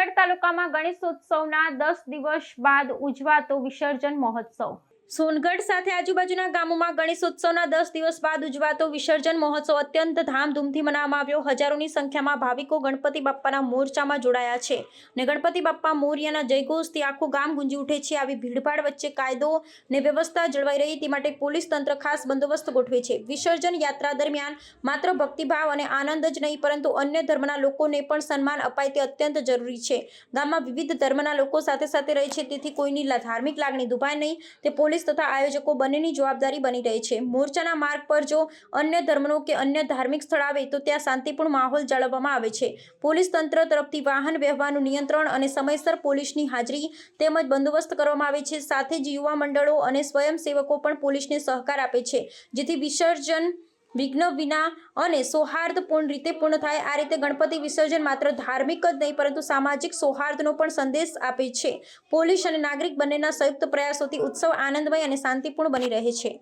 સોનગઢ તાલુકામાં ગણેશોત્સવના દસ દિવસ બાદ ઉજવાતો વિસર્જન મહોત્સવ. સોનગઢ સાથે આજુબાજુના ગામોમાં ગણેશોત્સવના દસ દિવસ બાદ ઉજવાતો વિસર્જન મહોત્સવ અત્યંત ધામધૂમથી મનાવવામાં આવ્યો. હજારોની સંખ્યામાં ભાવિકો ગણપતિ બાપ્પાના મોરચામાં જોડાયા છે. ને ગણપતિ બાપ્પા મોરિયાના જયઘોષથી આખું ગામ ગુંજી ઉઠે છે. આવી ભીડભાડ વચ્ચે કાયદો ને વ્યવસ્થા જળવાઈ રહી તે માટે પોલીસ તંત્ર ખાસ બંદોબસ્ત ગોઠવે છે. વિસર્જન યાત્રા દરમિયાન માત્ર ભક્તિભાવ અને આનંદ જ નહીં, પરંતુ અન્ય ધર્મના લોકોને પણ સન્માન અપાય તે અત્યંત જરૂરી છે. ગામમાં વિવિધ ધર્મના લોકો સાથે સાથે રહે છે, તેથી કોઈની ધાર્મિક લાગણી દુભાય નહીં. તે પોલીસ તથા આયોજકો બંનેની જવાબદારી બની રહી છે. મોરચાના માર્ગ પર જો અન્ય ધર્મનો કે અન્ય ધાર્મિક સ્થળ આવે તો ત્યાં શાંતિપૂર્ણ માહોલ જાળવવામાં આવે છે. પોલીસ તંત્ર તરફથી વાહન વ્યવહારનું નિયંત્રણ અને સમયસર પોલીસની હાજરી તેમજ બંદોબસ્ત કરવામાં આવે છે. સાથે જ યુવા મંડળો અને સ્વયંસેવકો પણ પોલીસને સહકાર આપે છે, જેથી વિસર્જન વિઘ્ન વિના અને સૌહાર્દપૂર્ણ રીતે પૂર્ણ થાય, આ રીતે ગણપતિ વિસર્જન માત્ર ધાર્મિક જ નહીં, પરંતુ સામાજિક સૌહાર્દનો પણ સંદેશ આપે છે. પોલીસ અને નાગરિક બંનેના સંયુક્ત પ્રયાસોથી ઉત્સવ આનંદમય અને શાંતિપૂર્ણ બની રહે છે.